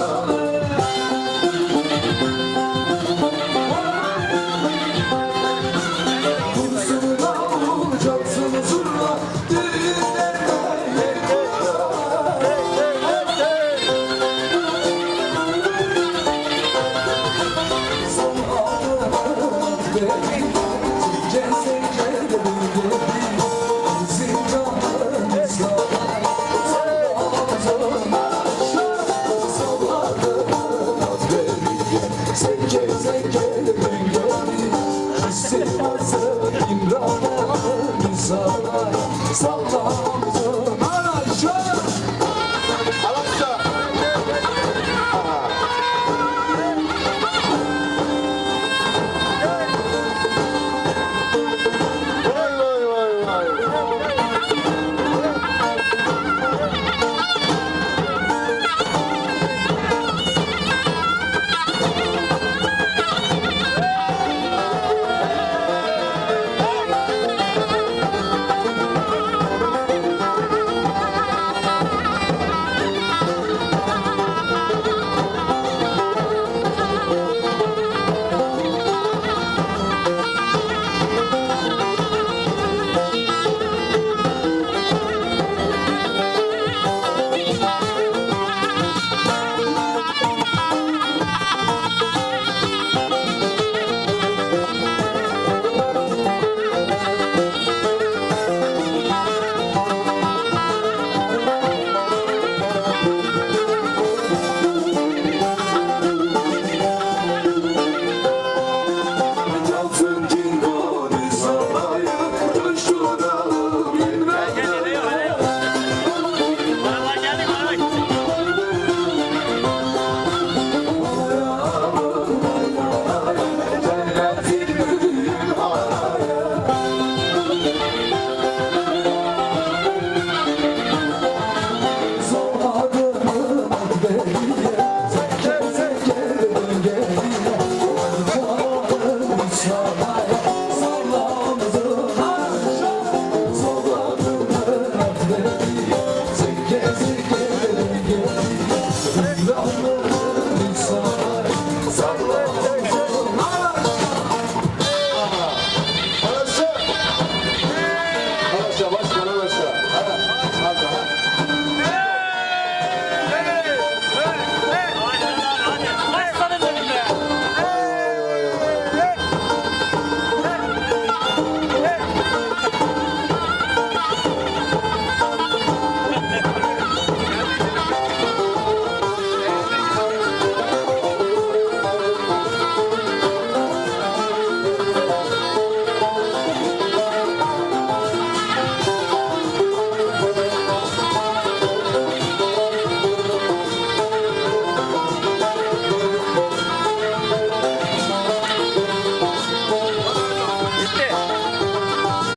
love. Zenge zenge bengani Hissi varsa İmran'a Nizana Sallar